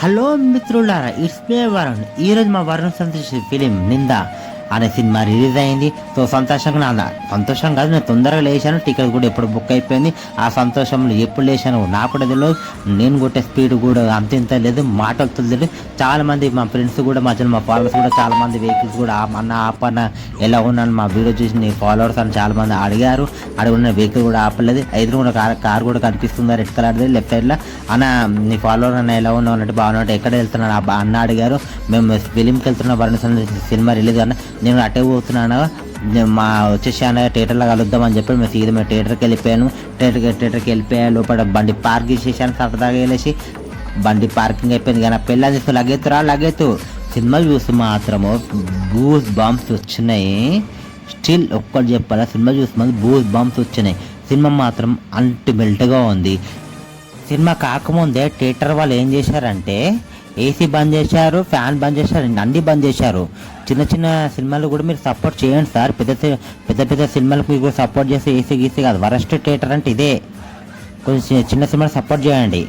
Hello మిత్రులారా it's మే వరుణ్. ఈరోజు మా వరుణ్ సంతోష్ ఫిలిం నింద. అనే సినిమా రిలీజ్ అయింది. సో సంతోషంగా నా సంతోషం కాదు నేను తొందరగా లేచాను. టికెట్ కూడా ఎప్పుడు బుక్ అయిపోయింది. ఆ సంతోషంలో ఎప్పుడు లేచాను నాకు కూడా తెలియదు నేను కొట్టే స్పీడ్ కూడా అంత ఇంత లేదు మాటలు తెలియదు చాలామంది మా ఫ్రెండ్స్ కూడా మధ్యలో మా ఫాలోవర్స్ కూడా చాలా మంది వెహికల్స్ కూడా "ఆ అన్న ఆపన్న ఎలా ఉన్నాను మా వీడియో చూసి నీ ఫాలోవర్స్ అని చాలామంది అడిగారు. అడుగున్న వెహికల్ కూడా ఆపలేదు. ఎదురు కూడా కార్ కార్ కూడా కనిపిస్తుంది రెడ్ కలర్ది లెఫ్ట్ సైడ్లో? అన్న నీ ఫాలోవర్ అన్న ఎలా ఉన్నావు అన్నట్టు బాగున్నట్టు ఎక్కడ వెళ్తున్నాను ఆ బా- అన్న అడిగారు. మేము ఫిలింకి వెళ్తున్న వరుణ సినిమా రిలీజ్ అన్న. నేను అటే పోతున్నాను. మా వచ్చేసాను థియేటర్లో కలుద్దామని చెప్పి మేము సీదా మేము థియేటర్కి వెళ్ళిపోయాను. థియేటర్కి థియేటర్కి వెళ్ళిపోయా లోపల బండి పార్క్ చేసేసాను సరదాగా వెళ్ళేసి. బండి పార్కింగ్ అయిపోయింది కానీ పెళ్ళి తీసుకో లగెత్తురా లగెత్తు సినిమా చూసి మాత్రము బూస్ బాంబ్స్ వచ్చినాయి. స్టిల్ ఒక్కటి చెప్పాలా సినిమా చూసి బూస్ బాంబ్స్ వచ్చినాయి. సినిమా మాత్రం అల్టిమేట్గా ఉంది. సినిమా కాకముందే థియేటర్ వాళ్ళు ఏం చేశారంటే ఏసీ బంద్ చేశారు ఫ్యాన్ బంద్ చేశారు అన్ని బంద్ చేశారు. చిన్న చిన్న సినిమాలు కూడా మీరు సపోర్ట్ చేయండి సార్. పెద్ద పెద్ద పెద్ద సినిమాలకు మీరు సపోర్ట్ చేస్తే ఏసీ గీసీ కాదు. వరస్ట్ థియేటర్ అంటే ఇదే. కొంచెం చిన్న సినిమాలు సపోర్ట్ చేయండి.